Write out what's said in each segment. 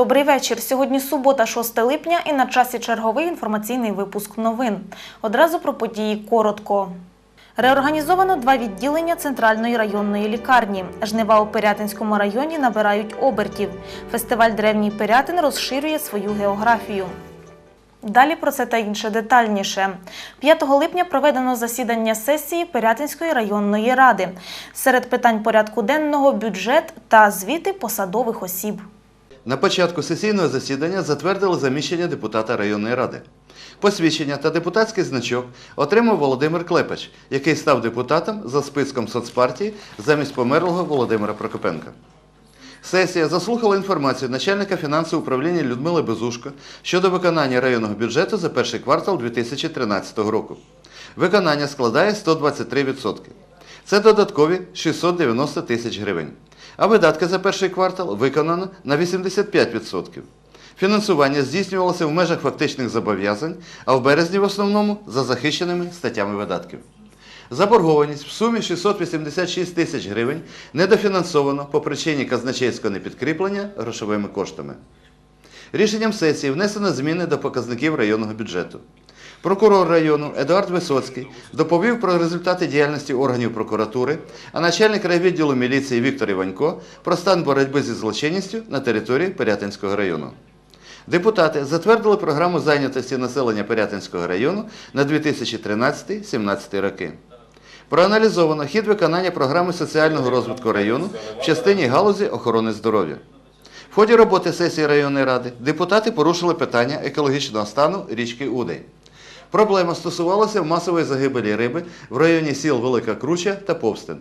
Добрий вечір. Сьогодні субота, 6 липня, і на часі черговий інформаційний випуск новин. Одразу про події коротко. Реорганізовано два відділення центральної районної лікарні. Жнива у Пирятинському районі набирають обертів. Фестиваль Древній Пирятин розширює свою географію. Далі про це та інше детальніше. 5 липня проведено засідання сесії Пирятинської районної ради. Серед питань порядку денного бюджет та звіти посадових осіб. На початку сесійного засідання затвердили заміщення депутата районної ради. Посвідчення та депутатський значок отримав Володимир Клепач, який став депутатом за списком соцпартії замість померлого Володимира Прокопенка. Сесія заслухала інформацію начальника фінансового управління Людмили Безушко щодо виконання районного бюджету за перший квартал 2013 року. Виконання складає 123%. Це додаткові 690 тисяч гривень. А видатки за перший квартал виконано на 85%. Фінансування здійснювалося в межах фактичних зобов'язань, а в березні в основному за захищеними статтями видатків. Заборгованість в сумі 686 тисяч гривень недофінансовано по причині казначейського непідкріплення грошовими коштами. Рішенням сесії внесено зміни до показників районного бюджету. Прокурор району Едуард Висоцький доповів про результати діяльності органів прокуратури, а начальник райвідділу міліції Віктор Іванько про стан боротьби зі злочинністю на території Пирятинського району. Депутати затвердили програму зайнятості населення Пирятинського району на 2013-2017 роки. Проаналізовано хід виконання програми соціального розвитку району в частині галузі охорони здоров'я. В ході роботи сесії районної ради депутати порушили питання екологічного стану річки Удей. Проблема стосувалася масової загибелі риби в районі сіл Велика Круча та Повстин.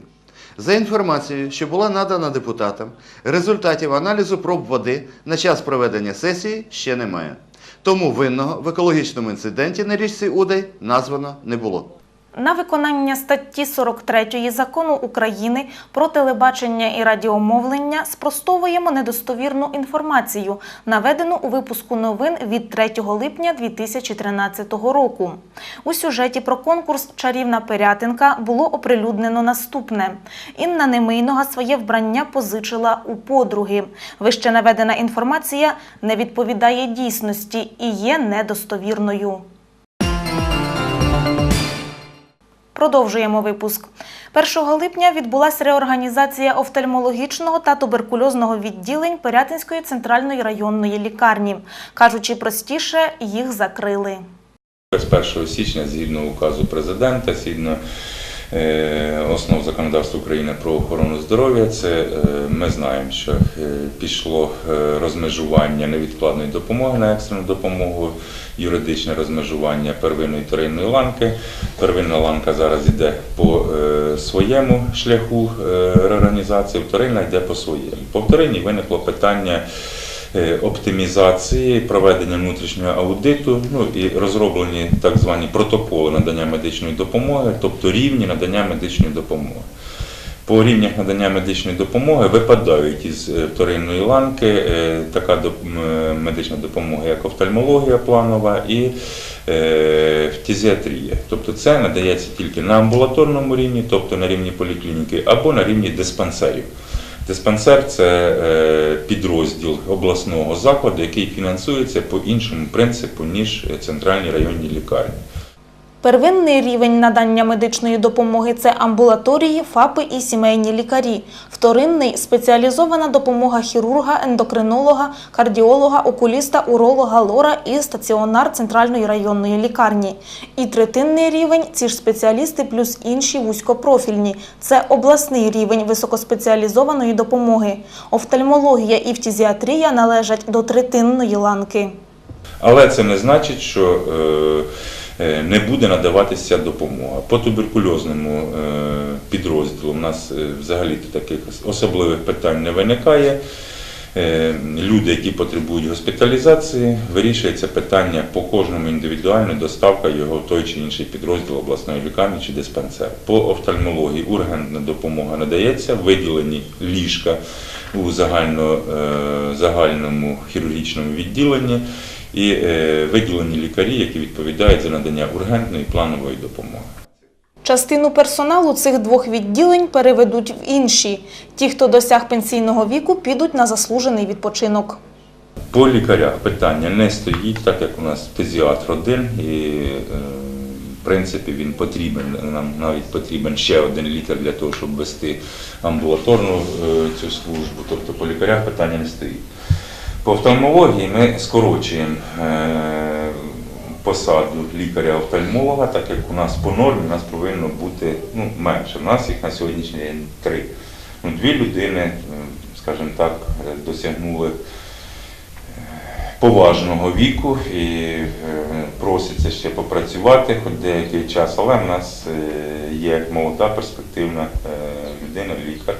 За інформацією, що була надана депутатам, результатів аналізу проб води на час проведення сесії ще немає. Тому винного в екологічному інциденті на річці Удай названо не було. На виконання статті 43 закону України про телебачення і радіомовлення спростовуємо недостовірну інформацію, наведену у випуску новин від 3 липня 2013 року. У сюжеті про конкурс Чарівна Пирятинка було оприлюднено наступне: Інна Немийнога своє вбрання позичила у подруги. Вище наведена інформація не відповідає дійсності і є недостовірною. Продовжуємо випуск. 1 липня відбулася реорганізація офтальмологічного та туберкульозного відділень Пирятинської центральної районної лікарні. Кажучи простіше, їх закрили. З 1 січня, згідно указу президента, згідно основ законодавства України про охорону здоров'я, це е, ми знаємо, що е, пішло е, розмежування невідкладної допомоги на екстрену допомогу, юридичне розмежування первинної вторинної ланки. Первинна ланка зараз йде по е, своєму шляху е, реорганізації, вторинна йде по своєму. По вторинній виникло питання е, оптимізації, проведення внутрішнього аудиту, ну і розроблені так звані протоколи надання медичної допомоги, тобто рівні надання медичної допомоги. По рівнях надання медичної допомоги випадають із е, вторинної ланки е, така медична допомога, як офтальмологія планова і е, фтизіатрія. Тобто це надається тільки на амбулаторному рівні, тобто на рівні поліклініки, або на рівні диспансерів. Диспансер це е, підрозділ обласного закладу, який фінансується по іншому принципу, ніж центральні районні лікарні. Первинний рівень надання медичної допомоги це амбулаторії, ФАПи і сімейні лікарі. Вторинний спеціалізована допомога хірурга, ендокринолога, кардіолога, окуліста, уролога, лора і стаціонар центральної районної лікарні. І третинний рівень ці ж спеціалісти плюс інші вузькопрофільні. Це обласний рівень високоспеціалізованої допомоги. Офтальмологія і фтизіатрія належать до третинної ланки. Але це не значить, що е, не буде надаватися допомога. По туберкульозному е, підрозділу у нас е, взагалі таких особливих питань не виникає. Е, Люди, які потребують госпіталізації, вирішується питання по кожному індивідуально доставка його в той чи інший підрозділ обласної лікарні чи диспансер. По офтальмології ургентна допомога надається, виділені ліжка у загально, е, загальному хірургічному відділенні і е, виділені лікарі, які відповідають за надання ургентної планової допомоги. Частину персоналу цих двох відділень переведуть в інші. Ті, хто досяг пенсійного віку, підуть на заслужений відпочинок. По лікарях питання не стоїть, так як у нас фтизіатр один, і е, в принципі він потрібен. Нам навіть потрібен ще один лікар для того, щоб вести амбулаторну е, цю службу. Тобто по лікарях питання не стоїть. По офтальмології ми скорочуємо е, посаду лікаря-офтальмолога, так як у нас по нормі у нас повинно бути ну, менше. У нас їх на сьогоднішній день три. Ну, дві людини, е, скажімо так, е, досягнули поважного віку і е, проситься ще попрацювати хоч деякий час, але в нас е, є молода перспективна е, людина, лікар,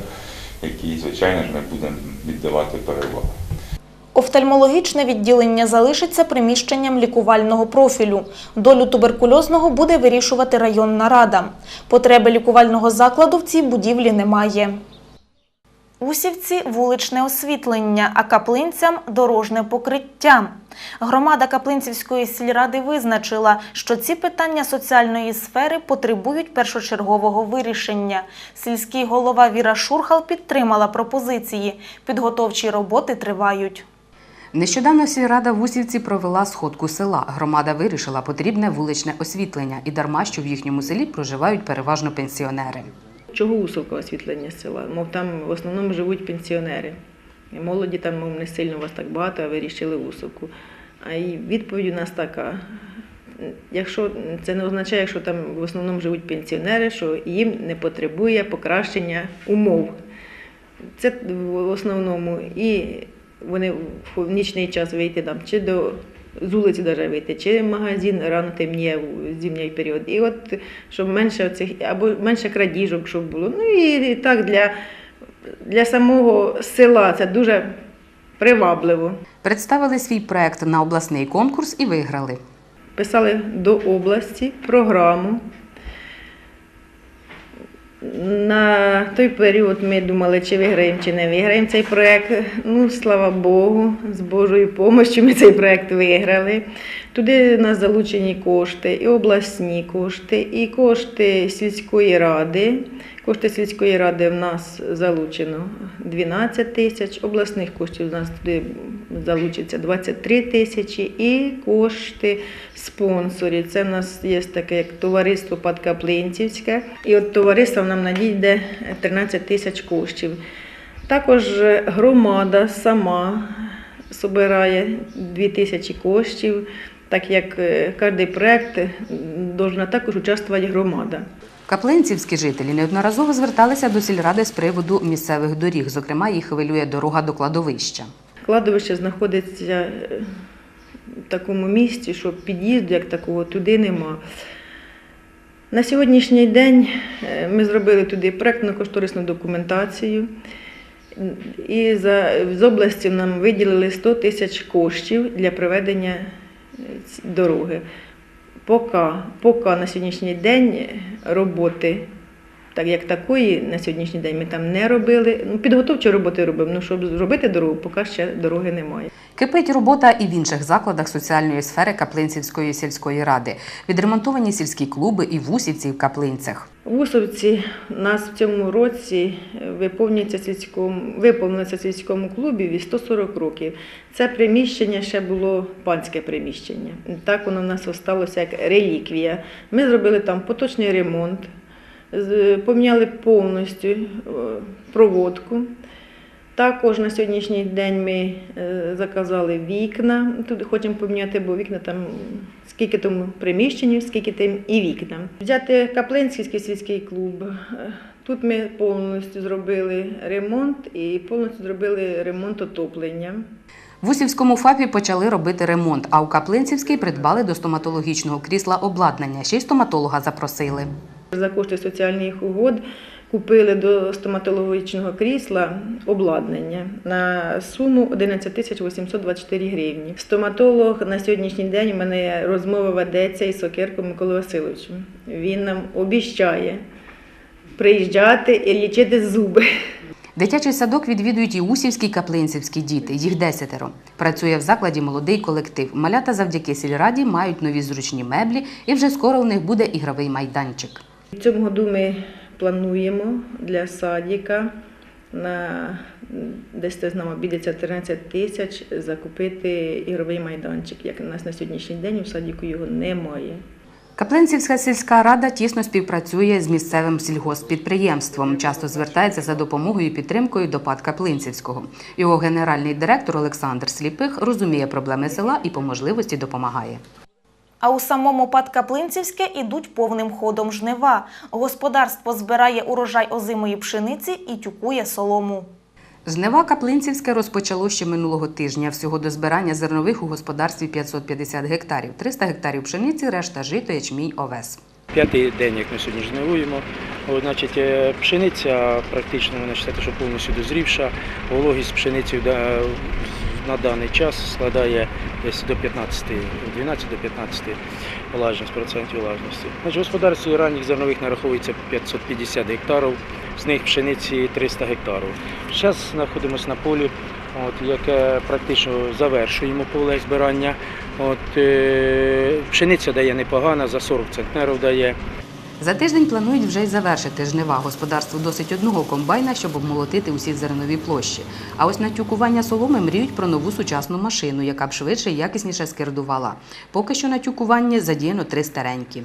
який, звичайно ж, ми будемо віддавати перевагу. Офтальмологічне відділення залишиться приміщенням лікувального профілю. Долю туберкульозного буде вирішувати районна рада. Потреби лікувального закладу в цій будівлі немає. Усівці вуличне освітлення, а каплинцям дорожне покриття. Громада Каплинцівської сільради визначила, що ці питання соціальної сфери потребують першочергового вирішення. Сільський голова Віра Шурхал підтримала пропозиції. Підготовчі роботи тривають. Нещодавно сільрада в Усівці провела сходку села. Громада вирішила потрібне вуличне освітлення і дарма, що в їхньому селі проживають переважно пенсіонери. Чого усовка освітлення села? Мов там в основному живуть пенсіонери. Молоді там, мов, не сильно вас так багато, а ви рішили усовку. А і відповідь у нас така. Якщо це не означає, що там в основному живуть пенсіонери, що їм не потребує покращення умов. Це в основному і вони в нічний час вийти там, чи до з вулиці даже вийти, чи в магазин рано темніє в зимній період. І от щоб менше цих або менше крадіжок, щоб було. Ну і, і так для, для самого села це дуже привабливо. Представили свій проект на обласний конкурс і виграли. Писали до області програму. На той період ми думали, чи виграємо, чи не виграємо цей проєкт. Ну, слава Богу, з Божою допомогою ми цей проєкт виграли. Туди нас залучені кошти, і обласні кошти, і кошти сільської ради. Кошти сільської ради в нас залучено 12 тисяч, обласних коштів у нас туди залучиться 23 тисячі, і кошти спонсорів. Це в нас є таке як товариство Падкаплинцівське. І от товариство нам надійде 13 тисяч коштів. Також громада сама збирає 2 тисячі коштів, так як е, кожен проєкт повинна також участвувати громада. Каплинцівські жителі неодноразово зверталися до сільради з приводу місцевих доріг. Зокрема, їх хвилює дорога до кладовища. Кладовище знаходиться е, в такому місці, що під'їзду як такого туди нема. На сьогоднішній день е, ми зробили туди проєктно-кошторисну документацію. І з області нам виділили 100 тисяч коштів для проведення е, дороги. Поки, поки на сьогоднішній день роботи, так як такої, на сьогоднішній день ми там не робили. Ну, підготовчі роботи робимо. Ну, щоб зробити дорогу, поки ще дороги немає. Кипить робота і в інших закладах соціальної сфери Каплинцівської сільської ради. Відремонтовані сільські клуби і в Усівці і в Каплинцях. В Усовці у нас в цьому році виповнюється сільському, виповнилося сільському клубі 140 років. Це приміщення ще було панське приміщення. Так воно в нас залишилося як реліквія. Ми зробили там поточний ремонт, поміняли повністю е, проводку. Також на сьогоднішній день ми е, заказали вікна. Тут хочемо поміняти, бо вікна там скільки тому приміщенню, скільки тим і вікна. Взяти Каплинський сільський клуб. Е, Тут ми повністю зробили ремонт і повністю зробили ремонт отоплення. В Усівському ФАПі почали робити ремонт, а у Каплинцівській придбали до стоматологічного крісла обладнання. Ще й стоматолога запросили. За кошти соціальних угод купили до стоматологічного крісла обладнання на суму 11 тисяч 824 гривні. Стоматолог на сьогоднішній день у мене розмова ведеться із Сокирком Миколою Васильовичем. Він нам обіщає приїжджати і лічити зуби. Дитячий садок відвідують і усівські і каплинцівські діти. Їх десятеро. Працює в закладі молодий колектив. Малята завдяки сільраді мають нові зручні меблі, і вже скоро у них буде ігровий майданчик. В цьому году ми плануємо для садика на десь нам обійдеться 13 тисяч закупити ігровий майданчик. Як у нас на сьогоднішній день у садіку його немає. Каплинцівська сільська рада тісно співпрацює з місцевим сільгосппідприємством. Часто звертається за допомогою і підтримкою до ПАД Каплинцівського. Його генеральний директор Олександр Сліпих розуміє проблеми села і по можливості допомагає. А у самому ПАД Каплинцівське ідуть повним ходом жнива. Господарство збирає урожай озимої пшениці і тюкує солому. Жнива Каплинцівське розпочало ще минулого тижня. Всього до збирання зернових у господарстві 550 гектарів, 300 гектарів пшениці, решта жито, ячмінь, овес. П'ятий день, як ми сьогодні жнивуємо. Значить, е, пшениця практично можна сказати, що повністю дозрівша. Вологість пшениці на даний час складає десь до 15, 12 до 15 влажність, процентів влажності. Значить, в господарстві ранніх зернових нараховується 550 гектарів, з них пшениці 300 гектарів. Зараз знаходимося на полі, от, яке практично завершуємо поле збирання. От, е, пшениця дає непогано, за 40 центнерів дає. За тиждень планують вже й завершити жнива. Господарству досить одного комбайна, щоб обмолотити усі зернові площі. А ось на тюкування соломи мріють про нову сучасну машину, яка б швидше і якісніше скердувала. Поки що на тюкування задіяно три старенькі.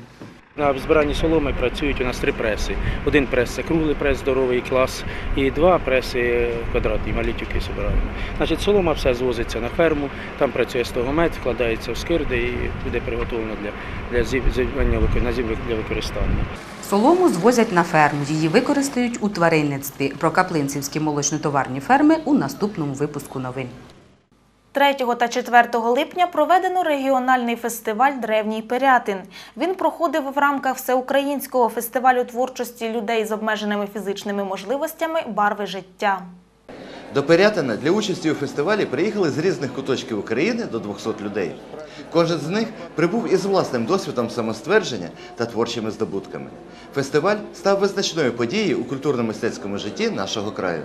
На збиранні соломи працюють у нас три преси. Один прес це круглий прес, здоровий клас, і два преси квадратні, малі тюки збираємо. Значить, солома все звозиться на ферму, там працює стогомет, вкладається в скирди і буде приготовлено для, для вики- на зів для використання. Солому звозять на ферму. Її використають у тваринництві. Про каплинцівські молочнотоварні ферми у наступному випуску новин. 3 та 4 липня проведено регіональний фестиваль Древній Пирятин. Він проходив в рамках всеукраїнського фестивалю творчості людей з обмеженими фізичними можливостями Барви життя. До Пирятина для участі у фестивалі приїхали з різних куточків України до 200 людей. Кожен з них прибув із власним досвідом самоствердження та творчими здобутками. Фестиваль став визначною подією у культурно-мистецькому житті нашого краю.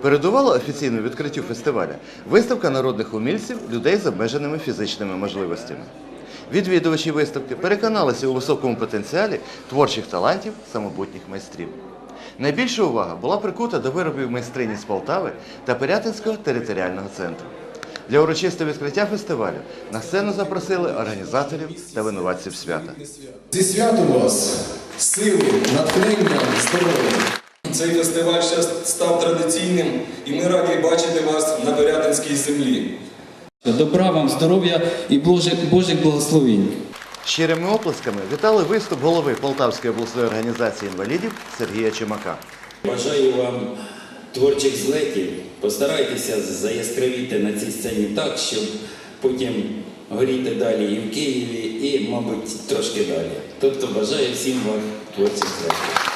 Передувало офіційному відкриттю фестиваля виставка народних умільців людей з обмеженими фізичними можливостями. Відвідувачі виставки переконалися у високому потенціалі творчих талантів самобутніх майстрів. Найбільша увага була прикута до виробів майстрині з Полтави та Пирятинського територіального центру. Для урочистого відкриття фестивалю на сцену запросили організаторів та винуватців свята. Зі святом вас, сили, натхнення, здоров'я. Цей фестиваль ще став традиційним, і ми раді бачити вас на Пирятинській землі. Добра вам, здоров'я і Божих, Божих благословень. Щирими оплесками вітали виступ голови Полтавської обласної організації інвалідів Сергія Чумака. Бажаю вам творчих злетів. Постарайтеся заяскравіти на цій сцені так, щоб потім горіти далі і в Києві, і, мабуть, трошки далі. Тобто бажаю всім вам творчих злетів.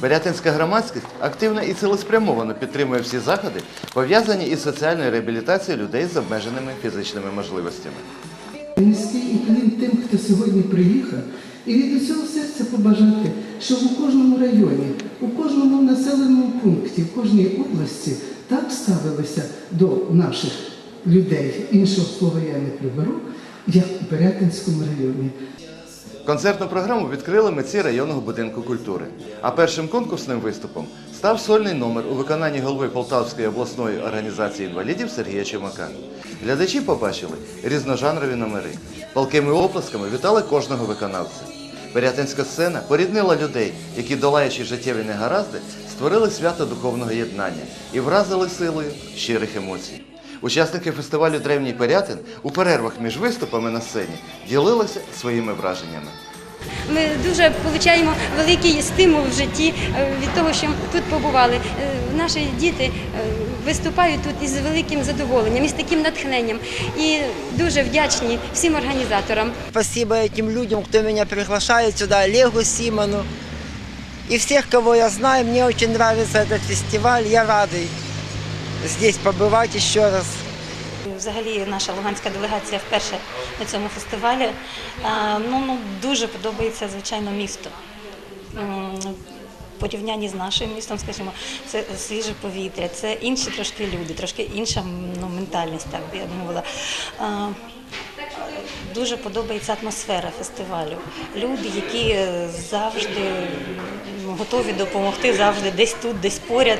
Пирятинська громадськість активно і цілеспрямовано підтримує всі заходи, пов'язані із соціальною реабілітацією людей з обмеженими фізичними можливостями. Низький уклін тим, хто сьогодні приїхав, і від усього серця побажати, щоб у кожному районі, у кожному населеному пункті, в кожній області так ставилися до наших людей, іншого слова я не приберу, як у Пирятинському районі. Концертну програму відкрили митці районного будинку культури. А першим конкурсним виступом став сольний номер у виконанні голови Полтавської обласної організації інвалідів Сергія Чумака. Глядачі побачили різножанрові номери. Палкими оплесками вітали кожного виконавця. Пирятинська сцена поріднила людей, які, долаючи життєві негаразди, створили свято духовного єднання і вразили силою щирих емоцій. Учасники фестивалю Древній Пирятин у перервах між виступами на сцені ділилися своїми враженнями. Ми дуже отримуємо великий стимул в житті е, від того, що тут побували. Е, Наші діти е, виступають тут із великим задоволенням, із таким натхненням. І дуже вдячні всім організаторам. Спасибо этим людям, кто меня приглашает сюда, Олегу Симону и всех, кого я знаю. Мне очень нравится этот фестиваль. Я радый здесь побывать еще раз. Взагалі, наша луганська делегація вперше на цьому фестивалі. А, Ну, ну дуже подобається, звичайно, місто. Порівнянні з нашим містом, скажімо, це свіже повітря, це інші трошки люди, трошки інша ну, ментальність, так би я мовила. Дуже подобається атмосфера фестивалю. Люди, які завжди готові допомогти, завжди десь тут, десь поряд.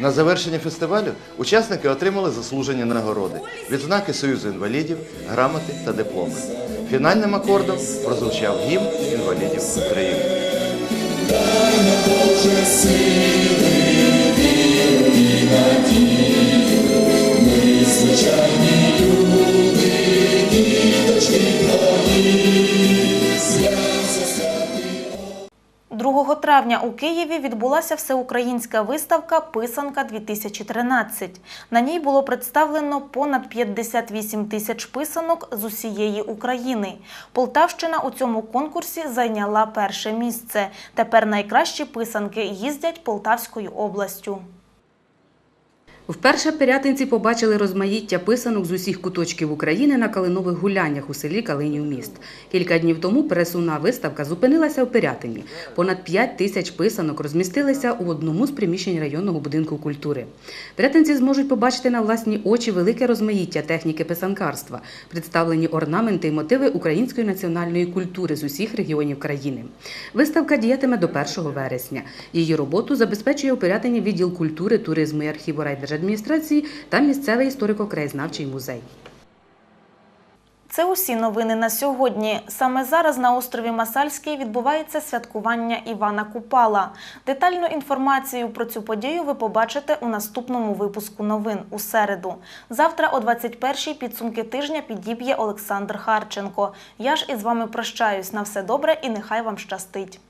На завершення фестивалю учасники отримали заслужені нагороди, відзнаки Союзу інвалідів, грамоти та дипломи. Фінальним акордом прозвучав гімн інвалідів України. Боже сили, віру і надію, 2 травня у Києві відбулася всеукраїнська виставка Писанка 2013. На ній було представлено понад 58 тисяч писанок з усієї України. Полтавщина у цьому конкурсі зайняла перше місце. Тепер найкращі писанки їздять Полтавською областю. Вперше пирятинці побачили розмаїття писанок з усіх куточків України на калинових гуляннях у селі Калинів міст. Кілька днів тому пересувна виставка зупинилася в Пирятині. Понад 5 тисяч писанок розмістилися у одному з приміщень районного будинку культури. Пирятинці зможуть побачити на власні очі велике розмаїття техніки писанкарства, представлені орнаменти і мотиви української національної культури з усіх регіонів країни. Виставка діятиме до 1 вересня. Її роботу забезпечує у Пирятині відділ культури, туризму і архіву райдержадміністрації та місцевий історико-краєзнавчий музей. Це усі новини на сьогодні. Саме зараз на острові Масальський відбувається святкування Івана Купала. Детальну інформацію про цю подію ви побачите у наступному випуску новин у середу. Завтра о 21-й підсумки тижня підіб'є Олександр Харченко. Я ж із вами прощаюсь. На все добре і нехай вам щастить.